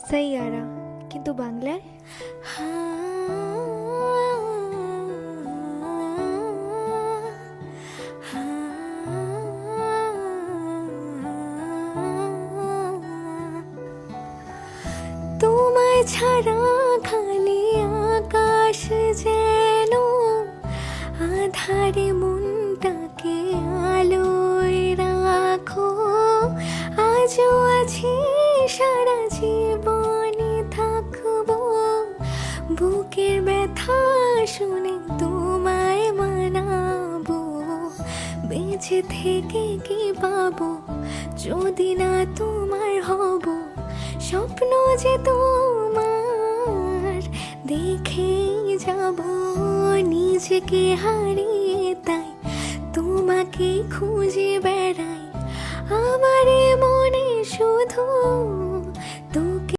সাইয়ারা কিন্তু বাংলায় তোমায় ছাড়া খালি আকাশ যেন আধারে মনটাকে বুকের ব্যথা শুনে তোমায় মানাবো। বেঁচে থেকে কি পাবো? যদি না তোমার হব, স্বপ্ন যে তোমার, দেখেই যাব। নিজেকে হারিয়ে তাই তোমাকে খুঁজে বেড়াই। আমার মনে শুধু